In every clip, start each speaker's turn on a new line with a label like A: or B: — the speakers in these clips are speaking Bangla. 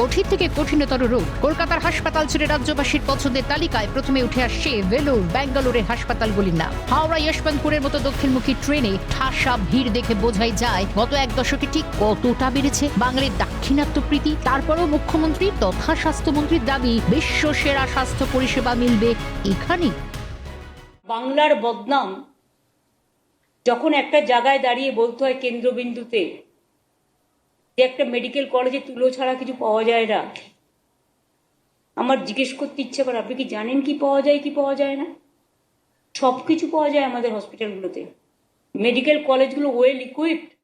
A: কঠিন থেকে কঠিনতর রোগ। কলকাতার হাসপাতাল ছেড়ে রাজ্যবাসীর পছন্দের তালিকায় প্রথমে উঠে আসছে ভেলোর ব্যাঙ্গালোরের হাসপাতালগুলির নাম। হাওড়া যশবন্তপুরের মতো দক্ষিণমুখী ট্রেনে ঠাসা ভিড় দেখে বোঝাই যায়, গত এক দশকে ঠিক কতটা বেড়েছে বাঙালির দাক্ষিণাত্য প্রীতি। তারপরও মুখ্যমন্ত্রী তথা স্বাস্থ্যমন্ত্রীর দাবি, বিশ্ব সেরা স্বাস্থ্য পরিষেবা মিলবে এখানে
B: বাংলার বদনাম যখন একটা জায়গায় দাঁড়িয়ে বলতে হয় কেন্দ্রবিন্দুতে যে একটা মেডিকেল কলেজে তুলো ছাড়া কিছু পাওয়া যায় না। আমার জিজ্ঞেস করতে ইচ্ছে করে, আপনি কি জানেন কি পাওয়া যায়, কি পাওয়া যায় না? সব কিছু পাওয়া যায় আমাদের হসপিটালগুলোতে মেডিকেল কলেজগুলো ওয়েল ইকুইপড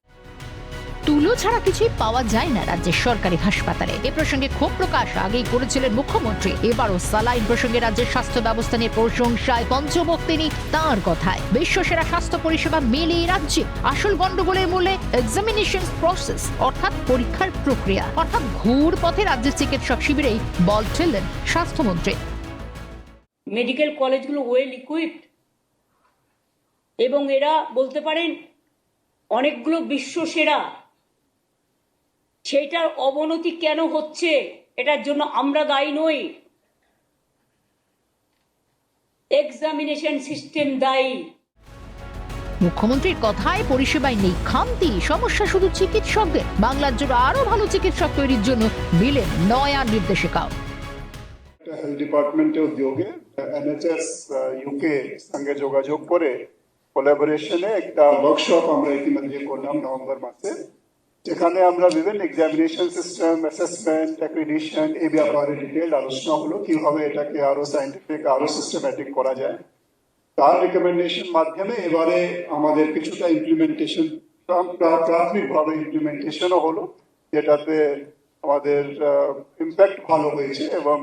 A: তুলো ছাড়া কিছুই পাওয়া যায় না রাজ্যের সরকারি হাসপাতালে। এ প্রসঙ্গে ক্ষোভ প্রকাশ আগেই করেছিলেন মুখ্যমন্ত্রী। এবারও সালাইন প্রসঙ্গে রাজ্যের স্বাস্থ্য ব্যবস্থা নিয়ে প্রশংসায় পঞ্চমুখ তিনি তাঁর কথায়। বিশ্বসেরা স্বাস্থ্য পরিষেবা মেলে রাজ্যে আসল গন্ডগোলের মূলে এক্সামিনেশন প্রসেস অর্থাৎ পরীক্ষার প্রক্রিয়া, অর্থাৎ ঘুর পথে রাজ্যের চিকিৎসক শিবিরেই বল ঠেললেন স্বাস্থ্যমন্ত্রী।
B: মেডিকেল কলেজগুলো ওয়েল ইকুইপড এবং এরা বলতে পারেন অনেকগুলো বিশ্ব সেরা সেটার অবনতি কেন হচ্ছে? এটার জন্য আমরা দায়ী নই। এক্সামিনেশন সিস্টেম দায়ী।
A: মুখ্যমন্ত্রীর কথায় পরিষেবায় নেই খামতি। সমস্যা শুধু চিকিৎসকদের। বাংলার জন্য আরও ভালো চিকিৎসক তৈরির জন্য দিলেন নয়া নির্দেশিকাও।
C: হেলথ ডিপার্টমেন্টের উদ্যোগে এনএচএস ইউকে সঙ্গে যোগাযোগ করে কোলাবোরেশনে একটা ওয়ার্কশপ আমরা ইতিমধ্যে করলাম নভেম্বর মাসে। যেখানে আমরা বিভিন্ন এক্সামিনেশন সিস্টেম অ্যাসেসমেন্ট অ্যাক্রিডিশন এই ব্যাপারে ডিটেল আলোচনা হলো, কীভাবে এটাকে আরও সাইন্টিফিক আরও সিস্টেম্যাটিক করা যায়। তার রেকমেন্ডেশন মাধ্যমে এবারে আমাদের কিছুটা ইমপ্লিমেন্টেশন প্রাথমিকভাবে ইমপ্লিমেন্টেশনও হলো, যেটাতে আমাদের ইম্প্যাক্ট ভালো হয়েছে এবং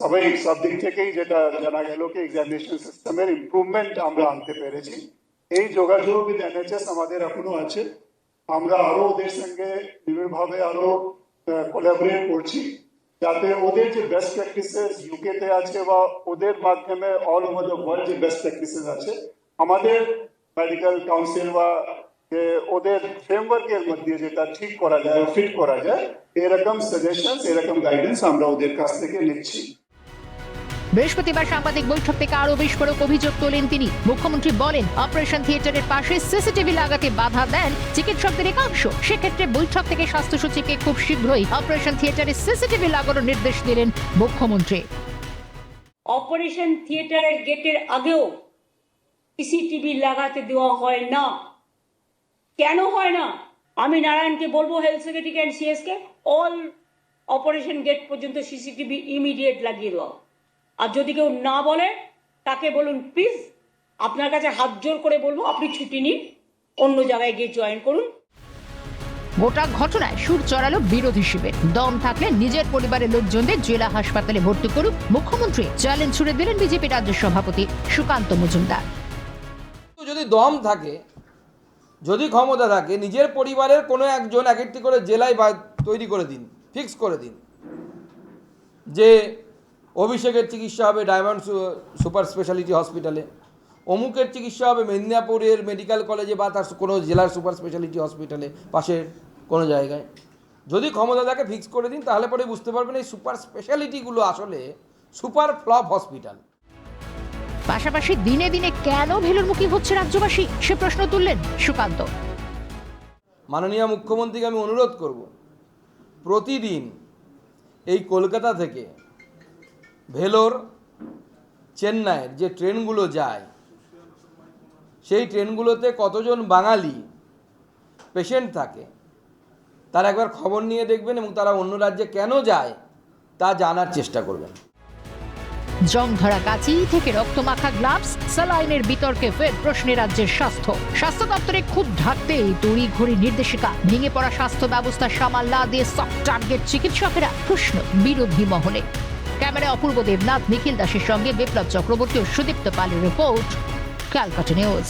C: সবাই সব দিক থেকেই যেটা জানা গেল কি এক্সামিনেশন সিস্টেমের ইমপ্রুভমেন্ট আমরা আনতে পেরেছি। এই যোগাযোগ উইথ আমাদের এখনও আছে। আমরা আরও ওদের সঙ্গে বিভিন্নভাবে আরও কোলাবরেট করছি, যাতে ওদের যে বেস্ট প্র্যাকটিসেস ইউকে তে আছে বা ওদের মাধ্যমে অল ওভার দ্য ওয়ার্ল্ড যে বেস্ট প্র্যাকটিসেস আছে, আমাদের মেডিকেল কাউন্সিল বা ওদের ফ্রেমওয়ার্কের মধ্যে যেটা ঠিক করা যায় ফিট করা যায়, এরকম সাজেশন এরকম গাইডেন্স আমরা ওদের কাছ থেকে নিচ্ছি।
A: বৃহস্পতিবার সাংবাদিক বৈঠক থেকে আরও বিস্ফোরক অভিযোগ তোলেন তিনি। মুখ্যমন্ত্রী বলেন, অপারেশন থিয়েটারের পাশে সিসিটিভি লাগাতে বাধা দেন চিকিৎসকদের একাংশ। সেক্ষেত্রে বৈঠক থেকে স্বাস্থ্য সচিবকে খুব শীঘ্রই অপারেশন থিয়েটারে সিসিটিভি লাগানোর নির্দেশ দিলেন মুখ্যমন্ত্রী।
B: অপারেশন থিয়েটারের গেটের আগেও সিসিটিভি লাগাতে দেওয়া হয় না। কেন হয় না? আমি নারায়ণকে বলব, হেলথ সেক্রেটারি অ্যান্ড সিএসকে অল অপারেশন গেট পর্যন্ত সিসিটিভি ইমিডিয়েট লাগিয়ে দেওয়া আর যদি কেউ না বলে তাকে বলুন প্লিজ আপনার কাছে হাত জোর করে বলব আপনি ছুটি নিন অন্য জায়গায় গিয়ে জয়েন করুন।
A: গোটা ঘটনায় সুর চড়ালো বিরোধী শিবির। দম থাকলে নিজের পরিবারের লোকজনদের জেলা হাসপাতালে ভর্তি করুক মুখ্যমন্ত্রী। চ্যালেঞ্জ ছুড়ে দিলেন বিজেপি রাজ্য সভাপতি সুকান্ত মজুমদার।
D: যদি দম থাকে যদি ক্ষমতা থাকে নিজের পরিবারের কোনো একজন এক একটি করে জেলায় বা তৈরি করে দিন ফিক্স করে দিন। যে অভিষেকের চিকিৎসা হবে ডায়মন্ড সুপার স্পেশালিটি হসপিটালে। অমুকের চিকিৎসা হবে মেদিনীপুরের মেডিকেল কলেজে বা তার কোনো জেলার সুপার স্পেশালিটি হসপিটালে পাশের কোনো জায়গায়। যদি ক্ষমতা থাকে ফিক্স করে দিন তাহলে পরে বুঝতে পারবেন এই সুপার স্পেশালিটিগুলো আসলে সুপার ফ্লপ হসপিটাল।
A: পাশাপাশি দিনে দিনে কেন ভেলুরমুখী হচ্ছে রাজ্যবাসী? সে প্রশ্ন তুললেন সুকান্ত।
D: মাননীয় মুখ্যমন্ত্রীকে আমি অনুরোধ করব প্রতিদিন এই কলকাতা থেকে ভেলোর চেন্নাইয়ের যে ট্রেনগুলো যায়, সেই ট্রেনগুলোতে কতজন বাঙালি পেশেন্ট থাকে, তার একবার খবর নিয়ে দেখবেন এবং তারা অন্য রাজ্যে কেন যায়, তা জানার চেষ্টা করবেন।
A: জং ধরা কাচি থেকে রক্তমাখা গ্লাভস স্যালাইনের বিতর্কে ফের প্রশ্নে রাজ্যের স্বাস্থ্য। স্বাস্থ্য দপ্তরে খুব ঢাকতেই তড়ি ঘড়ি নির্দেশিকা। ভেঙে পড়া স্বাস্থ্য ব্যবস্থা সামাল না দিয়ে সফট টার্গেট চিকিৎসকেরা প্রশ্ন, বিরোধী মহলে। ক্যামেরায় অপূর্ব দেবনাথ নিখিল দাসের সঙ্গে বিপ্লব চক্রবর্তী ও সুদীপ্ত পালের রিপোর্ট ক্যালকাটা নিউজ